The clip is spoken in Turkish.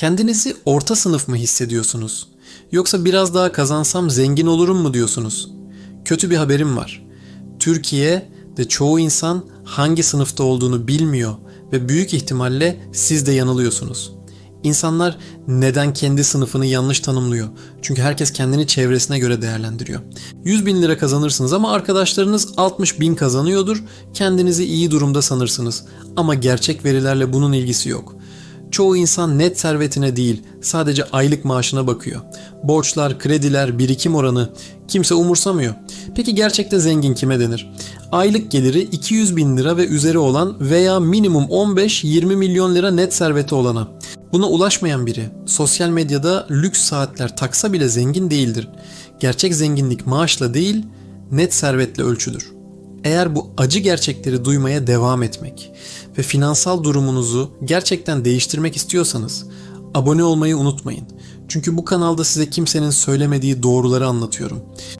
Kendinizi orta sınıf mı hissediyorsunuz? Yoksa biraz daha kazansam zengin olurum mu diyorsunuz? Kötü bir haberim var. Türkiye'de çoğu insan hangi sınıfta olduğunu bilmiyor ve büyük ihtimalle siz de yanılıyorsunuz. İnsanlar neden kendi sınıfını yanlış tanımlıyor? Çünkü herkes kendini çevresine göre değerlendiriyor. 100 bin lira kazanırsınız ama arkadaşlarınız 60 bin kazanıyordur. Kendinizi iyi durumda sanırsınız. Ama gerçek verilerle bunun ilgisi yok. Çoğu insan net servetine değil, sadece aylık maaşına bakıyor. Borçlar, krediler, birikim oranı kimse umursamıyor. Peki gerçekte zengin kime denir? Aylık geliri 200 bin lira ve üzeri olan veya minimum 15-20 milyon lira net serveti olana. Buna ulaşmayan biri sosyal medyada lüks saatler taksa bile zengin değildir. Gerçek zenginlik maaşla değil, net servetle ölçülür. Eğer bu acı gerçekleri duymaya devam etmek ve finansal durumunuzu gerçekten değiştirmek istiyorsanız abone olmayı unutmayın. Çünkü bu kanalda size kimsenin söylemediği doğruları anlatıyorum.